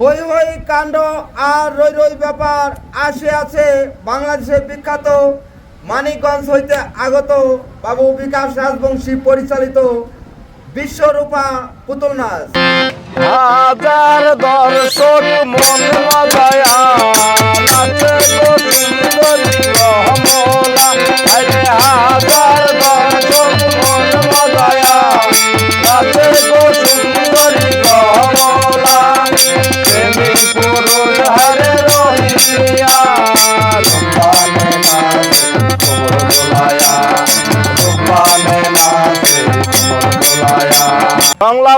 হই হই কাণ্ড আর রই রই ব্যাপার আসে আছে বাংলাদেশের বিখ্যাত মানিকগঞ্জ হইতে আগত বাবু বিকাশ রাজবংশী পরিচালিত বিশ্বরূপা পুতুল নাচ। দর্শক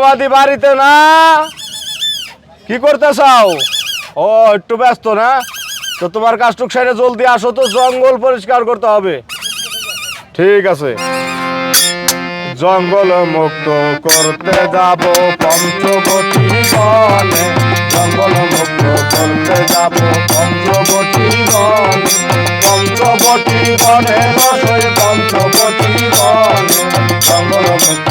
বাংলাবাদী বাড়িতে না? কি করতে চাও ও, একটু ব্যস্ত না? তো তোমার কাজটুক সাইডে জলদি আসো তো, জঙ্গল পরিষ্কার করতে হবে। ঠিক আছে। জঙ্গল মুক্ত করতে যাব পঞ্চবতী বনে। জঙ্গল মুক্ত করতে যাব পঞ্চবতী বনে। পঞ্চবতী বনে রসই পঞ্চবতী বনে। জঙ্গল মুক্ত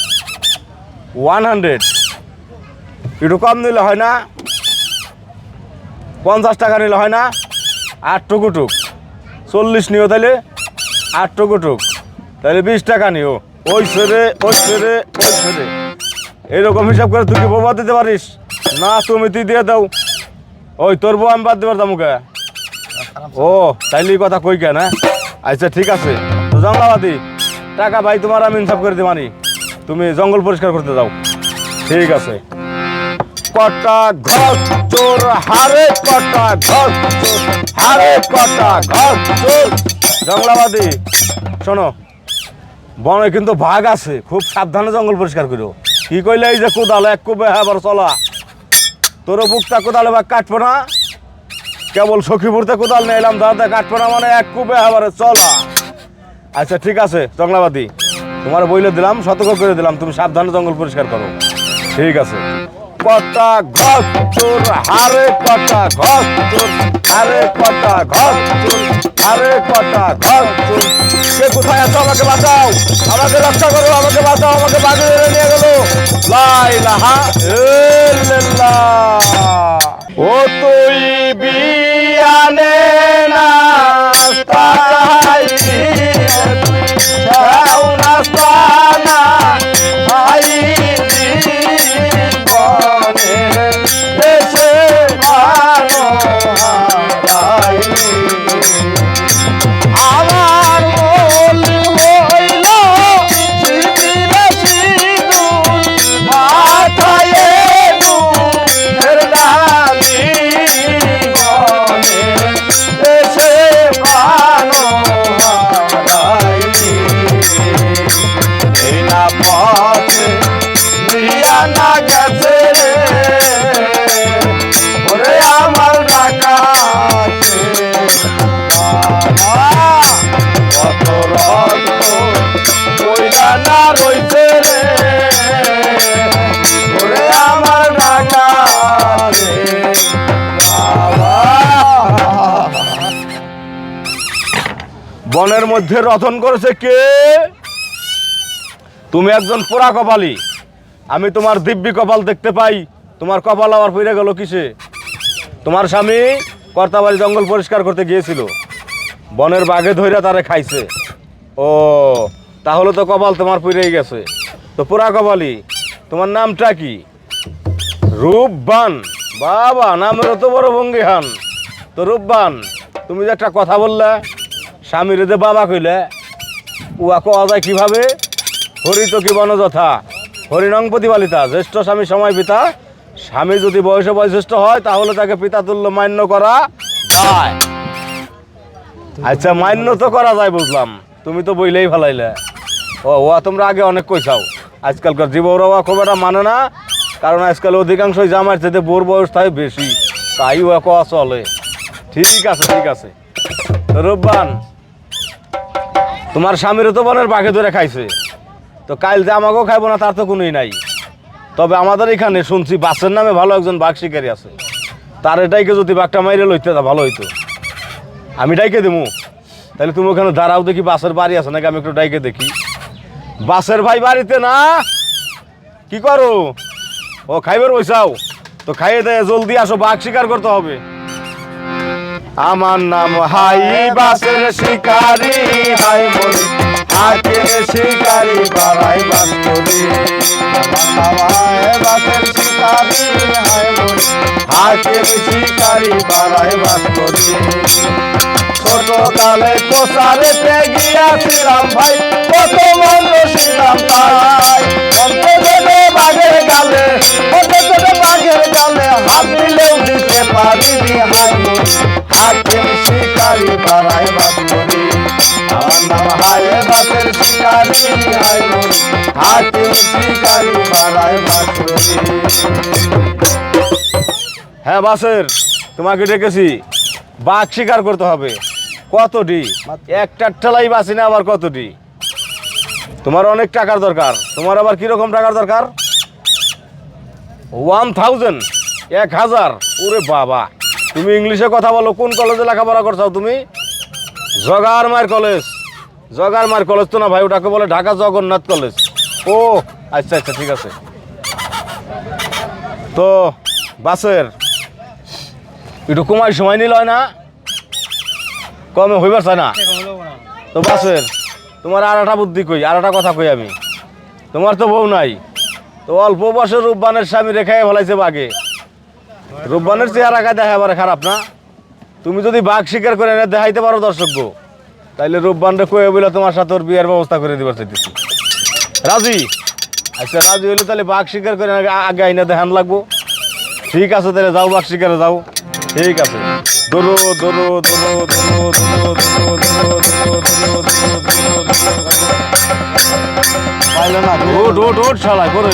ওয়ান হান্ড্রেড। একটু কম নিলে হয় না। পঞ্চাশ টাকা নিলে হয় না। আট টুকুটুক। চল্লিশ নিও তাহলে আট টুকুটুক। তাহলে বিশ টাকা নিও। ওই ছেড়ে ওই ছেড়ে ওই ছেড়ে। এইরকম হিসাব করে তুই কি বোবা দিতে পারিস? না, তুমি তুই দিয়ে দাও। ওই তোর বউ আমি বাদ দিবার দামুকে ও তাইলে কথা কই কেন হ্যাঁ? আচ্ছা ঠিক আছে। তো জঙ্গলাবাদী। টাকা ভাই তোমার আমি ইনসাফ করে দিবানি। তুমি জঙ্গল পরিষ্কার করতে যাও ঠিক আছে। কটা ঘর চোর হারে, কটা ঘর হারে, কটা ঘর চোর জঙ্গলাবাদী, শোনো, বনে কিন্তু ভাগ আছে। খুব সাবধানে জঙ্গল পরিষ্কার করো কি কইলে এই যে কোদাল, এক কুবে আবার চলা। তোর বুকটা কোদালে বা কাটবো না। কেবল সখীপুরতে কোদাল নিয়ে এলাম দাদা কাটবো না মানে এক কুবে আবার চলা। আচ্ছা ঠিক আছে, জঙ্গলাবাদী। তোমার বইলে দিলাম, সতর্ক করে দিলাম, তুমি সাবধানে জঙ্গল পরিষ্কার করো। ঠিক আছে। কটা ঘর চোর হারে, কটা ঘর চোর হারে, কটা ঘর চোর হারে, কটা ঘর চোর কে কোথায় আছো? আমাকে বাঁচাও। আমাকে রক্ষা করো, আমাকে বাঁচাও, আমাকে ধরে নিয়ে গেল। লাই লাহা ও তুই বিয়ানে মধ্যে রতন করেছে কে? তুমি একজন পোড়া কপালি। আমি তোমার দিব্যি কপাল দেখতে পাই। তোমার কপাল আবার ফিরে গেল কিসে? তোমার স্বামী কর্তাবাড়ি জঙ্গল পরিষ্কার করতে গিয়েছিল। বনের বাঘে ধইরা তারে খাইছে। ও, তাহলে তো কপাল তোমার পুড়েই গেছে। তো পুরা কপালি, তোমার নামটা কি? রূপবান। বাবা নামের তো বড় ভঙ্গিহান। তো রূপবান, তুমি যে একটা কথা বললে স্বামীর যে বাবা কইলে উয়া কোয়া যায় কীভাবে? হরিত কি বনযথা? হরিণং প্রতিপালিতা, জ্যেষ্ঠ স্বামী সময় পিতা। স্বামী যদি বয়সে বয়োজ্যেষ্ঠ হয়, তাহলে তাকে পিতা তুল্য মান্য করা যায়। আচ্ছা মান্য তো করা যায় বুঝলাম। তুমি তো বইলেই ফেলাইলে। ও ও তোমরা আগে অনেক কইসাও আজকালকার জীবরাও খুব একটা মানে না, কারণ আজকাল অধিকাংশই জামার চাইতে বোর বয়স তাই বেশি। তাই ও কয়া চলে। ঠিক আছে ঠিক আছে। তো রূপবান তোমার স্বামীরও তো বনের বাঘে ধরে খাইছে। তো কাল যে আমাকেও খাইবো না, তার তো কোনোই নাই। তবে আমাদের এখানে শুনছি বাসের নামে ভালো একজন বাঘ শিকারী আছে। তার এটাইকে যদি বাঘটা মাইরে লইতে তা ভালো হইতো। আমি ডাইকে দেবো তাহলে তুমি ওখানে দাঁড়াও দেখি বাসের বাড়ি আছে নাকি, আমি একটু ডাইকে দেখি। বাসের ভাই বাড়িতে না? কি করো? ও খাইবার বৈসাও তো খাইয়ে দেয় জলদি আসো, বাঘ শিকার করতে হবে। আমার নাম হাই বাসের শিকারি, হাই বলি আকের শিকারি বাড়াই বাস করি বাসের শিকারি, হাই বলি আকের শিকারি বাড়াই বাস করি ছোট কালে প্রসারেতে গিয়াছিলাম ভাই, কত মন্দ ছিলাম অন্ত বাঘের গালে অন্ত দেবে বাঘের দিতে হাতের শিকারি বাড়াই আমার হায় বাসের শিকারি শিকারি বাড়াই হ্যাঁ বাসের, তোমাকে ডেকেছি। বাঘ শিকার করতে হবে। কতটি? একটা ঠেলাই বাসি না, আবার কতটি? তোমার অনেক টাকার দরকার। তোমার আবার কীরকম টাকার দরকার? ওয়ান থাউজেন্ড এক হাজার? ওরে বাবা, তুমি ইংলিশে কথা বলো, কোন কলেজে লেখাপড়া করছ তুমি? জগার মায়ের কলেজ জগার মায়ের কলেজ তো না ভাই, ওটাকে বলে ঢাকা জগন্নাথ কলেজ ও আচ্ছা আচ্ছা ঠিক আছে। তো, বাসের, একটু কমাই সময় নিল না? কমে হইবার চায় না? তো বাসের, তোমার আর একটা বুদ্ধি কই, আর একটা কথা কই আমি? তোমার তো বউ নাই। তো অল্প বয়সের রূপবানের স্বামী রেখায় ফেলাইছে বাঘে রূপবানের চেহারা দেখা এবারে খারাপ না তুমি যদি বাঘ শিকার করে এনে দেখাইতে পারো দর্শক তাইলে রূপবানরে কয়ে বলে তোমার সাথে ওর বিয়ের ব্যবস্থা করে দিবার চাইতেছি রাজি আচ্ছা রাজি হইলে তাহলে বাঘ শিকার করে আগে- আইনা দেখান লাগবো ঠিক আছে তাহলে যাও বাঘ শিকারে যাও ঠিক আছে দৌড়ো দৌড়ো দৌড়ো দৌড়ো দৌড়ো দৌড়ো দৌড়ো দৌড়ো দৌড়ো দৌড়ো দৌড়ো না ওট ওট ওট শালা করে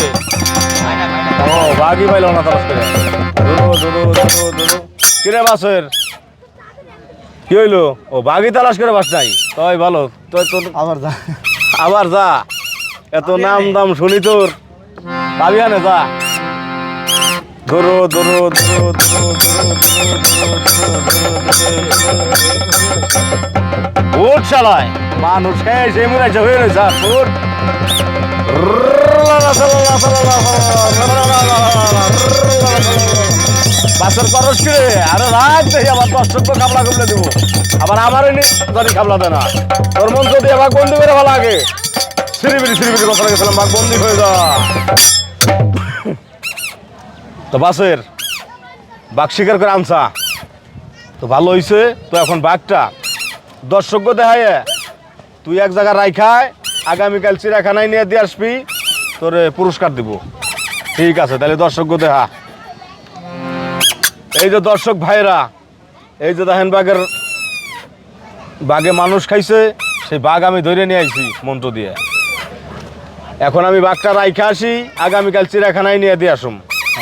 ও বাঘই পাইল না তারাস করে। কিরে বাসের? কি হইল? ও বাঘই তালাশ করে বাস নাই? তাই ভালো তই তোর আবার যা। আবার যা। এত নাম দাম শুনি তোর। ভাবি আনে যা। ধরো ধরো ধরো ধরো ধরো উঠ চালায় মানুষ খেয়ে সেই মনে হচ্ছে হয়ে রয়েছে উঠ বাসের খরচ কিরে আরে রাখ দেখি আবার দশ টুকরো কামলা কুমলে দিব আবার আমারই নি জানি কামলা দেয় না তোর মন যদি এবার বন্দি করে ভালো আগে সিরিবিরি সিরিবিরি কথা গেছিলাম বন্দি হয়ে যা তো বাসের, বাঘ শিকার করে আনছা। তো ভালো হইছে, তো এখন বাঘটা দর্শক দেখায় তুই এক জায়গায় রাইখায় আগামীকাল চিড়াখানায় নিয়ে দিয়ে আসবি, তোরে পুরস্কার দিব। ঠিক আছে, তাহলে দর্শক দেখা। এই যে দর্শক ভাইরা এই যে দেখেন বাঘের, বাঘে মানুষ খাইছে, সেই বাঘ আমি ধরে নিয়ে আইছি মন্ত্র দিয়ে। এখন আমি বাঘটা রাইখা আসি আগামীকাল চিড়াখানায় নিয়ে দিয়ে আসুম।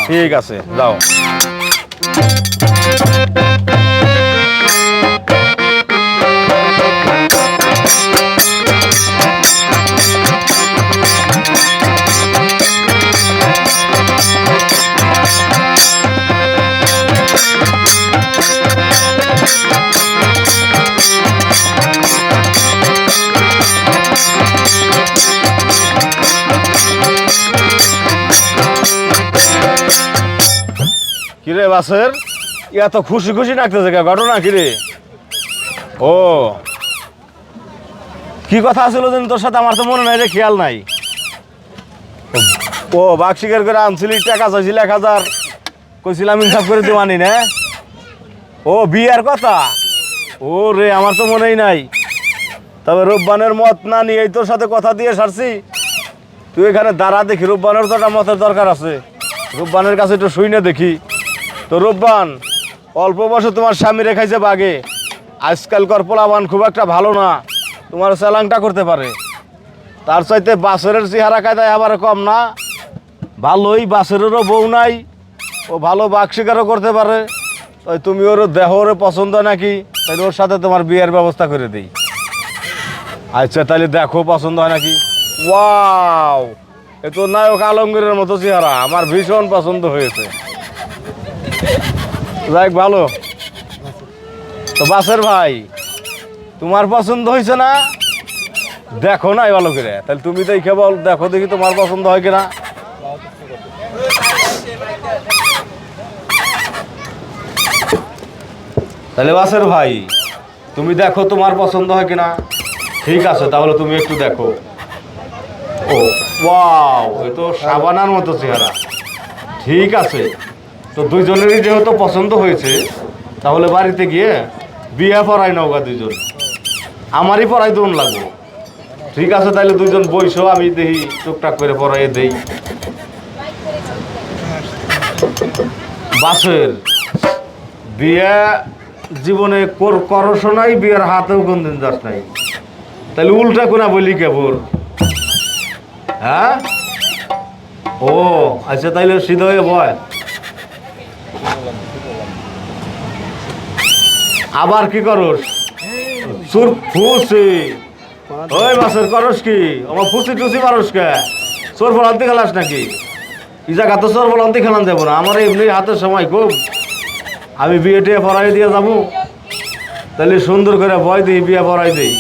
ঠিক আছে যাও। বাসের এত খুশি খুশি কে ঘটনা কিরে ও। কি কথা ছিল যেন তোর সাথে? আমার তো মনে নাই রে, খেয়াল নাই। ও, বাঘ শিকার করে আনছিলি, টাকা চাইছিল এক হাজার। কইছিলাম ইনসাফ করে দিওয়ানি, না। ও, বিয়ার কথা? ও রে, আমার তো মনেই নাই। তবে রূপবানের মত না নিয়েই তোর সাথে কথা দিয়ে সারছি। তুই এখানে দাঁড়া দেখি রূপবানের তো একটা মতের দরকার আছে। রূপবানের কাছে একটু শুই না দেখি। তো রূপবান, অল্প বয়সে তোমার স্বামী রেখাইছে বাগে। আজকালকার পোলাবান খুব একটা ভালো না, তোমার স্যালাংটা করতে পারে। তার চাইতে বাসরের চেহারা কায়দায় আবার কম না। ভালোই বাসরেরও বউ নাই, ও ভালো বাঘ শিকারও করতে পারে। ওই তুমি ওর দেহ ওর পছন্দ নাকি? তাহলে ওর সাথে তোমার বিয়ের ব্যবস্থা করে দিই। আচ্ছা তাহলে দেখো পছন্দ হয় নাকি? ওয়াও! এ তো নায়ক আলমগীরের মতো চেহারা, আমার ভীষণ পছন্দ হয়েছে। যাই ভালো। তো বাসের ভাই, তোমার পছন্দ হয়েছে না? দেখো নাই ভালো করে। তাহলে তুমি দেখে বল, দেখো দেখি তোমার পছন্দ হয় কিনা। তাহলে বাসের ভাই, তুমি দেখো তোমার পছন্দ হয় কিনা। ঠিক আছে, তাহলে তুমি একটু দেখো। ও, ওয়াও তো সাবানার মতো চেহারা। ঠিক আছে। তো দুইজনেরই যেহেতু পছন্দ হয়েছে, তাহলে বাড়িতে গিয়ে বিয়ে পড়াই নৌকা দুইজন। আমারই পড়াই দোন লাগবো। ঠিক আছে তাহলে দুইজন বইসো, আমি দেখি টুকটাক করে পড়াই দেই। বাসের বিয়ে জীবনে কর করস নাই, বিয়ের হাতেও কোনদিন যাস নাই। তাহলে উল্টা কোনা বলি কেবল হ্যাঁ? ও আচ্ছা তাইলে সিধা হয়ে বয়। আবার কি করস? সুর ফুসি। ওই মাসের করস কি? আমার ফুসি টুসি মারস কে? চোর ফলান্তি খেলাস নাকি? ই জায়গা তো চোর ফলান্তি খেলান যাব না। আমার এমনি হাতের সময় খুব। আমি বিয়ে টিয়ে পড়াই দিয়ে যাব। তাহলে সুন্দর করে বয় দিই বিয়ে পড়াই দিই।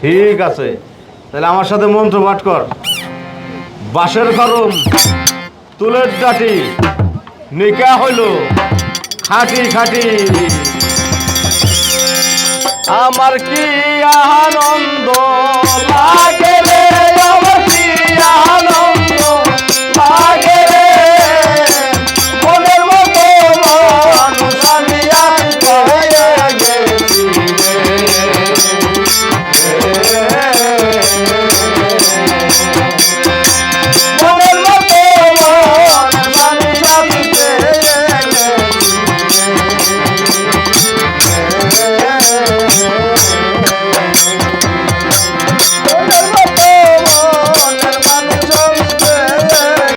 ঠিক আছে। তাহলে আমার সাথে মন্ত্র পাঠ কর। বাঁশের খরম তুলের ডাটি, নিকা হইল, খাটি খাটি। আমার কি আনন্দ লাগে আমার কি আনন্দ লাগে